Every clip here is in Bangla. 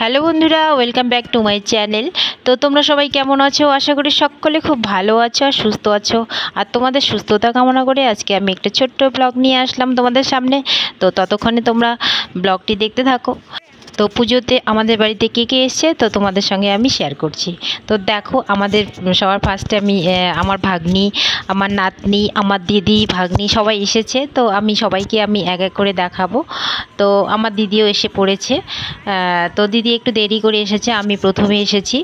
হ্যালো বন্ধুরা welcome back to my channel তো তোমরা সবাই কেমন আছো? আশা করি সকলে খুব ভালো আছো আর সুস্থ আছো। আর তোমাদের সুস্থতা কামনা করে আজকে আমি একটা ছোট্ট ব্লগ নিয়ে আসলাম তোমাদের সামনে। তো ততক্ষণে তোমরা ব্লগটি দেখতে থাকো। তো পুজোতে আমাদের বাড়িতে কে কে এসছে তো তোমাদের সঙ্গে আমি শেয়ার করছি। তো দেখো আমাদের সবার ফার্স্টে আমি আমার ভাগ্নি, আমার নাতনি, আমার দিদি, ভাগ্নি সবাই এসেছে। তো আমি সবাইকে আমি এক এক করে দেখাবো। তো আমার দিদিও এসে পড়েছে। তো দিদি একটু দেরি করে এসেছে, আমি প্রথমে এসেছি।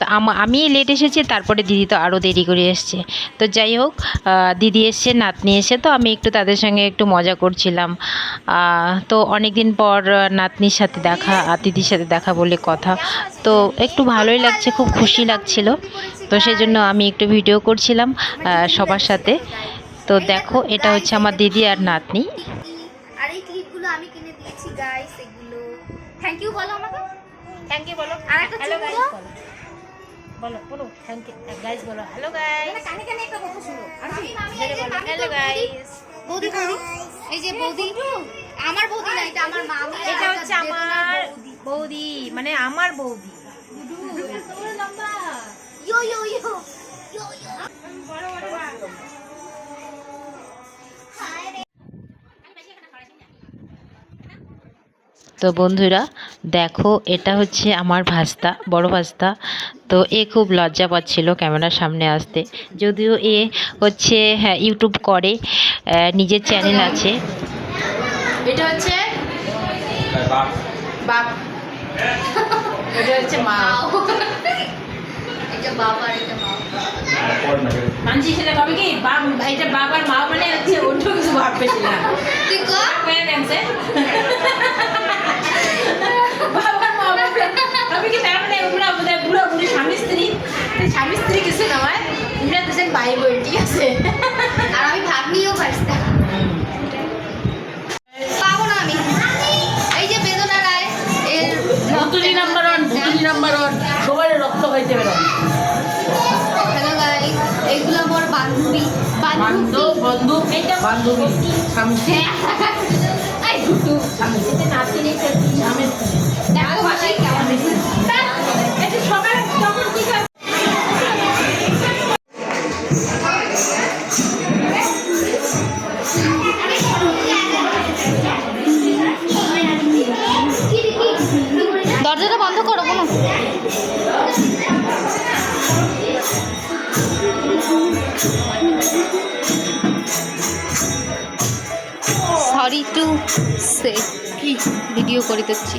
তো আমা- আমি লেট এসেছি তারপরে দিদি তো আরও দেরি করে এসছে। তো যাই হোক দিদি এসছে নাতনি এসে তো আমি একটু তাদের সঙ্গে একটু মজা করছিলাম। তো অনেক দিন পর নাতনির সাথে দেখা আর দিদির সাথে দেখা বলে কথা। তো একটু ভালোই লাগছে খুব খুশি লাগছিল। তো সেই জন্য আমি একটু ভিডিও করছিলাম সবার সাথে। তো দেখো এটা হচ্ছে আমার দিদি আর নাতনি। আর এই ক্লিপগুলো আমি কিনে দিয়েছি গাইস এগুলো। থ্যাংক ইউ বলো আমাকে। থ্যাংক ইউ বলো। আর একটা হ্যালো চুমু গাইস দাও। বলো বলো থ্যাংক ইউ গাইস বলো হ্যালো গাইস কানে কানে একটা কথা শুনো। আমি আমি এই যে আমি হ্যালো গাইস বৌদি বৌদি। এই যে বৌদি। আমার বৌদি না এটা আমার মামি। এটা হচ্ছে আমার বৌদি মানে আমার বৌদি। তো বন্ধুরা দেখো এটা হচ্ছে আমার ভাস্তা বড় ভাস্তা। তো এ খুব লজ্জা পাচ্ছিল ক্যামেরার সামনে আসতে। যদিও এ হচ্ছে হ্যাঁ ইউটিউব করে নিজের চ্যানেল আছে। এটা হচ্ছে? বাপ। এটা হচ্ছে মা। এটা বাবা আর এটা মা। মানছি সেটা কবে কি? বাপ এটা বাবার মা মানে হচ্ছে অন্য কিছু ভাববে তুই কর বান্ধব বন্ধু বান্ধবী স্বামী। স্বামী। স্ত্রী সে কি ভিডিও করে দিচ্ছি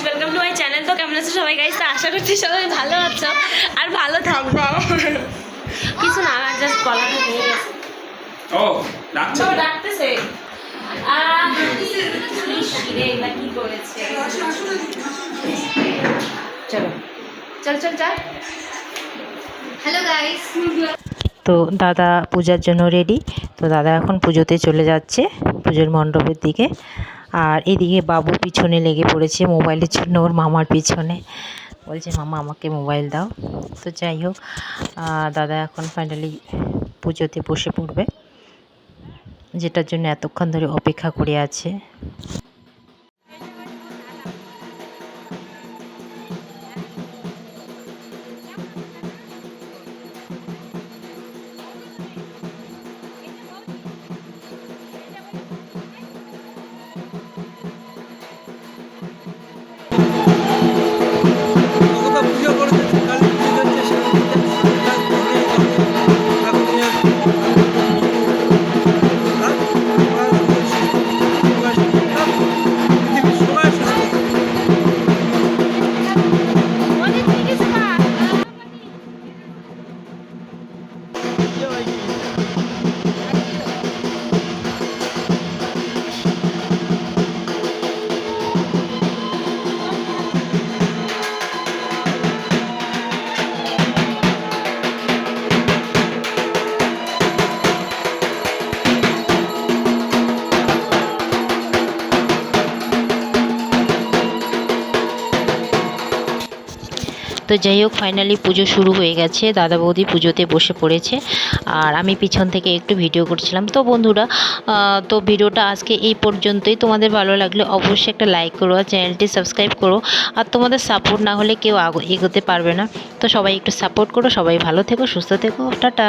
ওয়েলকাম টু মাই চ্যানেল তো কেমন আছো সবাই? গাইস তো আশা করছি সবাই ভালো আছো আর ভালো থাকব। কিছু না আমার জাস্ট গলাটা ভেঙে গেছে। ও ডাকছে ডাকতেছে। চলো। চল চল চল। হ্যালো গাইস তো দাদা পূজার জন্য রেডি তো দাদা এখন পুজোতে চলে যাচ্ছে, পুজোর মণ্ডপের দিকে। আর এদিকে বাবু পিছনে লেগে পড়েছে মোবাইলের জন্য, ওর মামার পিছনে। বলছে, মামা, আমাকে মোবাইল দাও। তো যাই হোক দাদা এখন ফাইনালি পুজোতে বসে পড়বে, যেটার জন্য এতক্ষণ ধরে অপেক্ষা করে আছে। তো যাই হোক ফাইনালি পুজো শুরু হয়ে গেছে। দাদা বৌদি পুজোতে বসে পড়েছে। আর আমি পিছন থেকে একটু ভিডিও করছিলাম। তো বন্ধুরা তো ভিডিওটা আজকে এই পর্যন্তই। তোমাদের ভালো লাগলে অবশ্যই একটা লাইক করো আর চ্যানেলটি সাবস্ক্রাইব করো। আর তোমাদের সাপোর্ট না হলে কেউ এগোতে পারবে না। তো সবাই একটু সাপোর্ট করো। সবাই ভালো থেকো, সুস্থ থেকো। টাটা!